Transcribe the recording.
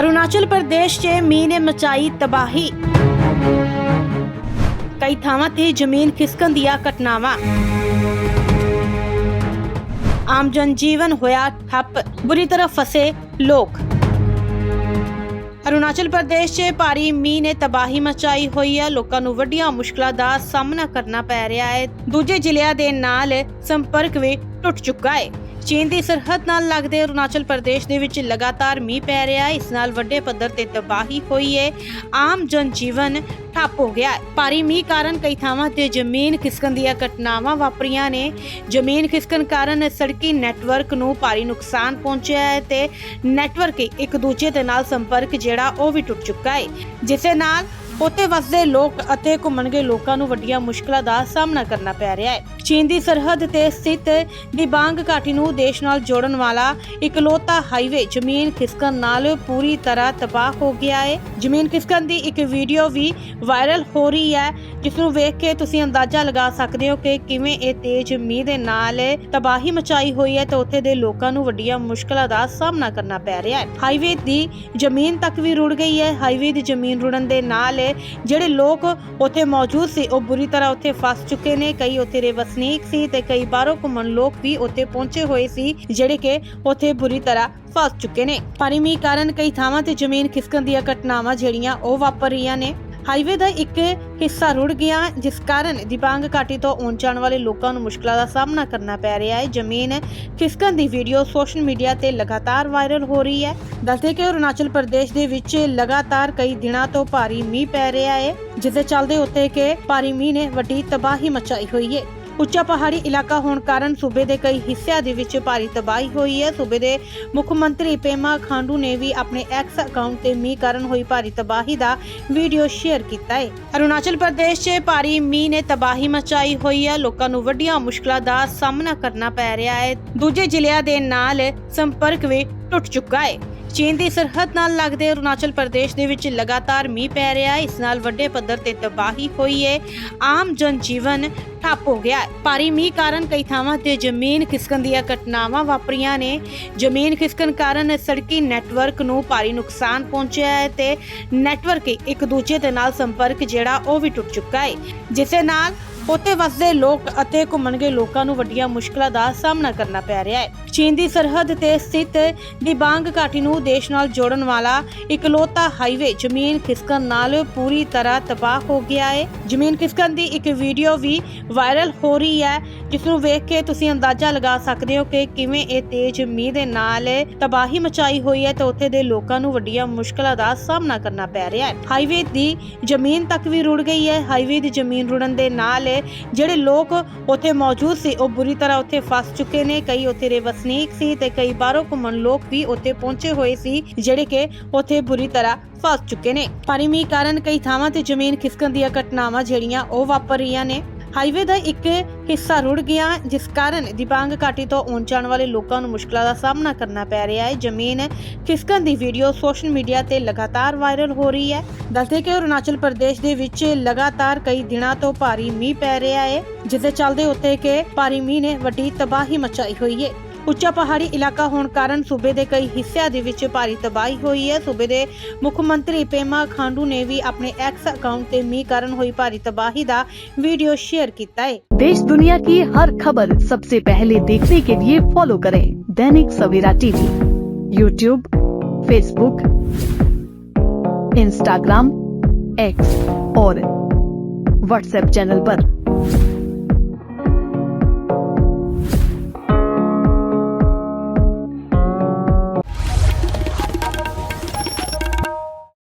ਅਰੁਣਾਚਲ ਪ੍ਰਦੇਸ਼ 'ਚ ਮੀਂਹ ਨੇ ਮਚਾਈ ਤਬਾਹੀ ਕਈ ਥਾਵਾਂ ਤੇ ਜ਼ਮੀਨ ਖਿਸਕਣ ਦੀਆਂ ਘਟਨਾਵਾਂ ਆਮ ਜਨਜੀਵਨ ਹੋਇਆ ਠੱਪ ਬੁਰੀ ਤਰ੍ਹਾਂ ਫਸੇ ਲੋਕ ਅਰੁਣਾਚਲ ਪ੍ਰਦੇਸ਼ 'ਚ ਭਾਰੀ ਮੀਂਹ ਨੇ ਤਬਾਹੀ ਮਚਾਈ ਹੋਈ ਹੈ ਲੋਕਾਂ ਨੂੰ ਵੱਡੀਆਂ ਮੁਸ਼ਕਲਾਂ ਦਾ ਸਾਹਮਣਾ ਕਰਨਾ ਪੈ ਰਿਹਾ ਹੈ ਦੂਜੇ ਜ਼ਿਲ੍ਹਿਆਂ ਦੇ ਨਾਲ ਸੰਪਰਕ ਵੀ ਟੁੱਟ ਚੁੱਕਾ ਹੈ ਚੀਨ ਦੀ ਸਰਹੱਦ ਨਾਲ ਲੱਗਦੇ ਅਰੁਣਾਚਲ ਪ੍ਰਦੇਸ਼ ਦੇ ਵਿੱਚ ਲਗਾਤਾਰ ਮੀਂਹ ਪੈ ਰਿਹਾ ਹੈ। ਇਸ ਨਾਲ ਵੱਡੇ ਪੱਧਰ ਤੇ ਤਬਾਹੀ ਹੋਈ ਹੈ। ਆਮ ਜਨਜੀਵਨ ਠੱਪ ਹੋ ਗਿਆ ਹੈ। ਭਾਰੀ ਮੀਂਹ ਕਾਰਨ ਕਈ ਥਾਵਾਂ ਤੇ ਜ਼ਮੀਨ ਖਿਸਕਣ ਦੀਆਂ ਘਟਨਾਵਾਂ ਵਾਪਰੀਆਂ ਨੇ। ਜ਼ਮੀਨ ਖਿਸਕਣ ਕਾਰਨ ਸੜਕੀ ਨੈਟਵਰਕ ਨੂੰ ਭਾਰੀ ਨੁਕਸਾਨ ਪਹੁੰਚਿਆ ਹੈ ਤੇ ਨੈਟਵਰਕ ਇੱਕ ਦੂਜੇ ਦੇ ਨਾਲ ਸੰਪਰਕ ਜਿਹੜਾ ਉਹ ਵੀ ਟੁੱਟ ਚੁੱਕਾ ਹੈ। ਜਿਸ ਨਾਲ ਉੱਥੇ ਵਸਦੇ ਲੋਕ ਅਤੇ ਘੁੰਮਣਗੇ ਲੋਕਾਂ ਨੂੰ ਵੱਡੀਆਂ ਮੁਸ਼ਕਲਾਂ ਦਾ ਸਾਹਮਣਾ ਕਰਨਾ ਪੈ ਰਿਹਾ ਹੈ। ਚੀਨ ਦੀ ਸਰਹੱਦ ਤੇ ਸਥਿਤ ਦਿਬਾਂਗ ਘਾਟੀ ਨੂੰ ਦੇਸ਼ ਨਾਲ ਜੋੜਨ ਵਾਲਾ ਇਕਲੌਤਾ ਹਾਈਵੇ ਜ਼ਮੀਨ ਖਿਸਕਣ ਨਾਲ ਪੂਰੀ ਤਰ੍ਹਾਂ ਤਬਾਹ ਹੋ ਗਿਆ ਹੈ। ਜ਼ਮੀਨ ਖਿਸਕਣ ਦੀ ਇੱਕ ਵੀਡੀਓ ਵੀ ਵਾਇਰਲ ਹੋ ਰਹੀ ਹੈ, ਜਿਸ ਨੂੰ ਵੇਖ ਕੇ ਤੁਸੀਂ ਅੰਦਾਜ਼ਾ ਲਗਾ ਸਕਦੇ ਹੋ ਕਿ ਕਿਵੇਂ ਇਹ ਤੇਜ਼ ਮੀਂਹ ਦੇ ਨਾਲ ਤਬਾਹੀ ਮਚਾਈ ਹੋਈ ਹੈ ਤੇ ਉੱਥੇ ਦੇ ਲੋਕਾਂ ਨੂੰ ਵੱਡੀਆਂ ਮੁਸ਼ਕਲਾਂ ਦਾ ਸਾਹਮਣਾ ਕਰਨਾ ਪੈ ਰਿਹਾ ਹੈ। ਹਾਈਵੇ ਦੀ ਜ਼ਮੀਨ ਤੱਕ ਵੀ ਰੁੜ ਗਈ ਹੈ। ਹਾਈਵੇ ਦੀ ਜ਼ਮੀਨ ਰੁੜਨ ਦੇ ਨਾਲ ਜਿਹੜੇ ਲੋਕ ਉੱਥੇ ਮੌਜੂਦ ਸੀ, ਉਹ ਬੁਰੀ ਤਰ੍ਹਾਂ ਉੱਥੇ ਫਸ ਚੁੱਕੇ ਨੇ। ਕਈ ਉੱਥੇ ਦੇ ਵਸਨੀਕ ਸੀ ਤੇ ਕਈ ਬਾਹਰੋਂ ਘੁੰਮਣ ਲੋਕ ਵੀ ਉੱਥੇ ਪਹੁੰਚੇ ਹੋਏ ਸੀ, ਜਿਹੜੇ ਕਿ ਉੱਥੇ ਬੁਰੀ ਤਰ੍ਹਾਂ ਫਸ ਚੁੱਕੇ ਨੇ। ਭਾਰੀ ਮੀਂਹ ਕਾਰਨ ਕਈ ਥਾਵਾਂ ਤੇ ਜ਼ਮੀਨ ਖਿਸਕਣ ਦੀਆਂ ਘਟਨਾਵਾਂ ਜਿਹੜੀਆਂ ਉਹ ਵਾਪਰ ਰਹੀਆਂ ਨੇ। ਹਾਈਵੇ ਦਾ ਇੱਕ ਹਿੱਸਾ ਰੁੜ ਗਿਆ, ਜਿਸ ਕਾਰਨ ਦਿਬਾਂਗ ਘਾਟੀ ਤੋਂ ਆਉਣ ਜਾਣ ਵਾਲੇ ਲੋਕਾਂ ਨੂੰ ਮੁਸ਼ਕਲਾਂ ਦਾ ਸਾਹਮਣਾ ਕਰਨਾ ਪੈ ਰਿਹਾ ਹੈ। ਜ਼ਮੀਨ ਖਿਸਕਣ ਦੀ ਵੀਡੀਓ ਸੋਸ਼ਲ ਮੀਡੀਆ ਤੇ ਲਗਾਤਾਰ ਵਾਇਰਲ ਹੋ ਰਹੀ ਹੈ। ਦੱਸਦੇ ਕਿ ਅਰੁਣਾਚਲ ਪ੍ਰਦੇਸ਼ ਦੇ ਵਿੱਚ ਲਗਾਤਾਰ ਕਈ ਦਿਨਾਂ ਤੋਂ ਭਾਰੀ ਮੀਂਹ ਪੈ ਰਿਹਾ ਹੈ, ਜਿਸ ਦੇ ਚੱਲਦੇ ਉੱਤੇ ਕਿ ਭਾਰੀ ਮੀਂਹ ਨੇ ਵੱਡੀ ਤਬਾਹੀ ਮਚਾਈ ਹੋਈ ਹੈ। ਉੱਚਾ ਪਹਾੜੀ ਇਲਾਕਾ ਹੋਣ ਕਾਰਨ ਸੂਬੇ ਦੇ ਕਈ ਹਿੱਸਿਆਂ ਦੇ ਵਿੱਚ ਭਾਰੀ ਤਬਾਹੀ ਹੋਈ ਹੈ। ਸੂਬੇ ਦੇ ਮੁੱਖ ਮੰਤਰੀ ਪੇਮਾ ਖਾਂਡੂ ਨੇ ਵੀ ਆਪਣੇ ਐਕਸ ਅਕਾਊਂਟ ਤੇ ਮੀਂਹ ਕਾਰਨ ਹੋਈ ਭਾਰੀ ਤਬਾਹੀ ਦਾ ਵੀਡੀਓ ਸ਼ੇਅਰ ਕੀਤਾ ਹੈ। ਅਰੁਣਾਚਲ ਪ੍ਰਦੇਸ਼ 'ਚ ਭਾਰੀ ਮੀਂਹ ਨੇ ਤਬਾਹੀ ਮਚਾਈ ਹੋਈ ਹੈ। ਲੋਕਾਂ ਨੂੰ ਵੱਡੀਆਂ ਮੁਸ਼ਕਲਾਂ ਦਾ ਸਾਹਮਣਾ ਕਰਨਾ ਪੈ ਰਿਹਾ ਹੈ। ਦੂਜੇ ਜ਼ਿਲ੍ਹਿਆਂ ਦੇ ਨਾਲ ਸੰਪਰਕ ਵੀ ਟੁੱਟ ਚੁੱਕਾ ਹੈ। ਚੀਨ ਦੀ ਸਰਹੱਦ ਨਾਲ ਲੱਗਦੇ ਅਰੁਣਾਚਲ ਪ੍ਰਦੇਸ਼ ਦੇ ਵਿੱਚ ਲਗਾਤਾਰ ਮੀਂਹ ਪੈ ਰਿਹਾ ਹੈ। ਇਸ ਨਾਲ ਵੱਡੇ ਪੱਧਰ ਤੇ ਤਬਾਹੀ ਹੋਈ ਹੈ। ਆਮ ਜਨਜੀਵਨ ਠੱਪ ਹੋ ਗਿਆ ਭਾਰੀ ਮੀਂਹ ਕਾਰਨ ਕਈ ਥਾਵਾਂ ਤੇ ਜ਼ਮੀਨ ਖਿਸਕਣ ਦੀਆਂ ਘਟਨਾਵਾਂ ਵਾਪਰੀਆਂ ਨੇ। ਜ਼ਮੀਨ ਖਿਸਕਣ ਕਾਰਨ ਸੜਕੀ ਨੈਟਵਰਕ ਨੂੰ ਭਾਰੀ ਨੁਕਸਾਨ ਪਹੁੰਚਿਆ ਹੈ ਤੇ ਨੈਟਵਰਕ ਇੱਕ ਦੂਜੇ ਦੇ ਨਾਲ ਸੰਪਰਕ ਜਿਹੜਾ ਉਹ ਵੀ ਟੁੱਟ ਚੁੱਕਾ ਹੈ। ਜਿਸ ਨਾਲ ਉੱਥੇ ਵਸਦੇ ਲੋਕ ਅਤੇ ਘੁੰਮਣਗੇ ਲੋਕਾਂ ਨੂੰ ਵੱਡੀਆਂ ਮੁਸ਼ਕਲਾਂ ਦਾ ਸਾਹਮਣਾ ਕਰਨਾ ਪੈ ਰਿਹਾ ਹੈ। ਚੀਨ ਦੀ ਸਰਹੱਦ ਤੇ ਸਥਿਤ ਦਿਬਾਂਗ ਘਾਟੀ ਨੂੰ ਦੇਸ਼ ਨਾਲ ਜੋੜਨ ਵਾਲਾ ਇਕਲੌਤਾ ਹਾਈਵੇ ਜ਼ਮੀਨ ਖਿਸਕਣ ਨਾਲ ਪੂਰੀ ਤਰ੍ਹਾਂ ਤਬਾਹ ਹੋ ਗਿਆ ਹੈ। ਜ਼ਮੀਨ ਖਿਸਕਣ ਦੀ ਇੱਕ ਵੀਡੀਓ ਵੀ ਵਾਇਰਲ ਹੋ ਰਹੀ ਹੈ, ਜਿਸ ਨੂੰ ਵੇਖ ਕੇ ਤੁਸੀਂ ਅੰਦਾਜ਼ਾ ਲਗਾ ਸਕਦੇ ਹੋ ਕਿ ਕਿਵੇਂ ਇਹ ਤੇਜ਼ ਮੀਂਹ ਦੇ ਨਾਲ ਤਬਾਹੀ ਮਚਾਈ ਹੋਈ ਹੈ ਤੇ ਉੱਥੇ ਦੇ ਲੋਕਾਂ ਨੂੰ ਵੱਡੀਆਂ ਮੁਸ਼ਕਲਾਂ ਦਾ ਸਾਹਮਣਾ ਕਰਨਾ ਪੈ ਰਿਹਾ ਹੈ। ਹਾਈਵੇ ਦੀ ਜ਼ਮੀਨ ਤੱਕ ਵੀ ਰੁੜ ਗਈ ਹੈ। ਹਾਈਵੇ ਦੀ ਜ਼ਮੀਨ ਰੁੜਨ ਦੇ ਨਾਲ ਜਿਹੜੇ ਲੋਕ ਉੱਥੇ ਮੌਜੂਦ ਸੀ, ਉਹ ਬੁਰੀ ਤਰ੍ਹਾਂ ਉੱਥੇ ਫਸ ਚੁੱਕੇ ਨੇ। ਕਈ ਉੱਥੇ ਦੇ ਵਸਨੀਕ ਸੀ ਤੇ ਕਈ ਬਾਹਰੋਂ ਘੁੰਮਣ ਲੋਕ ਵੀ ਉੱਥੇ ਪਹੁੰਚੇ ਹੋਏ ਸੀ, ਜਿਹੜੇ ਕਿ ਉੱਥੇ ਬੁਰੀ ਤਰ੍ਹਾਂ ਫਸ ਚੁੱਕੇ ਨੇ। ਭਾਰੀ ਮੀਂਹ ਕਾਰਨ ਕਈ ਥਾਵਾਂ ਤੇ ਜ਼ਮੀਨ ਖਿਸਕਣ ਦੀਆਂ ਘਟਨਾਵਾਂ ਜਿਹੜੀਆਂ ਉਹ ਵਾਪਰ ਰਹੀਆਂ ਨੇ। ਹਾਈਵੇ ਦਾ ਇੱਕ ਹਿੱਸਾ ਰੁੜ ਗਿਆ, ਜਿਸ ਕਾਰਨ ਦਿਬਾਂਗ ਘਾਟੀ ਤੋਂ ਆਉਣ ਜਾਣ ਵਾਲੇ ਲੋਕਾਂ ਨੂੰ ਮੁਸ਼ਕਲਾਂ ਦਾ ਸਾਹਮਣਾ ਕਰਨਾ ਪੈ ਰਿਹਾ ਹੈ। ਜ਼ਮੀਨ ਖਿਸਕਣ ਦੀ ਵੀਡੀਓ ਸੋਸ਼ਲ ਮੀਡੀਆ ਤੇ ਲਗਾਤਾਰ ਵਾਇਰਲ ਹੋ ਰਹੀ ਹੈ। ਦੱਸਦੇ ਕਿ ਅਰੁਣਾਚਲ ਪ੍ਰਦੇਸ਼ ਦੇ ਵਿੱਚ ਲਗਾਤਾਰ ਕਈ ਦਿਨਾਂ ਤੋਂ ਭਾਰੀ ਮੀਂਹ ਪੈ ਰਿਹਾ ਹੈ, ਜਿਸ ਦੇ ਚੱਲਦੇ ਉੱਤੇ ਕਿ ਭਾਰੀ ਮੀਂਹ ਨੇ ਵੱਡੀ ਤਬਾਹੀ ਮਚਾਈ ਹੋਈ ਹੈ। ਉੱਚਾ ਪਹਾੜੀ ਇਲਾਕਾ ਹੋਣ ਕਾਰਨ ਸੂਬੇ ਦੇ ਕਈ ਹਿੱਸਿਆਂ ਦੇ ਵਿੱਚ ਭਾਰੀ ਤਬਾਹੀ ਹੋਈ ਹੈ ਸੂਬੇ ਦੇ ਮੁੱਖ ਮੰਤਰੀ ਪੇਮਾ ਖਾਂਡੂ ਨੇ ਵੀ ਆਪਣੇ ਐਕਸ ਅਕਾਊਂਟ ਤੇ ਮੀਂਹ ਕਾਰਨ ਹੋਈ ਭਾਰੀ ਤਬਾਹੀ ਦਾ ਵੀਡੀਓ ਸ਼ੇਅਰ ਕੀਤਾ ਹੈ देश दुनिया की हर खबर सबसे पहले देखने के लिए फॉलो करें Dainik Savera TV YouTube Facebook Instagram X और व्हाट्सएप चैनल पर।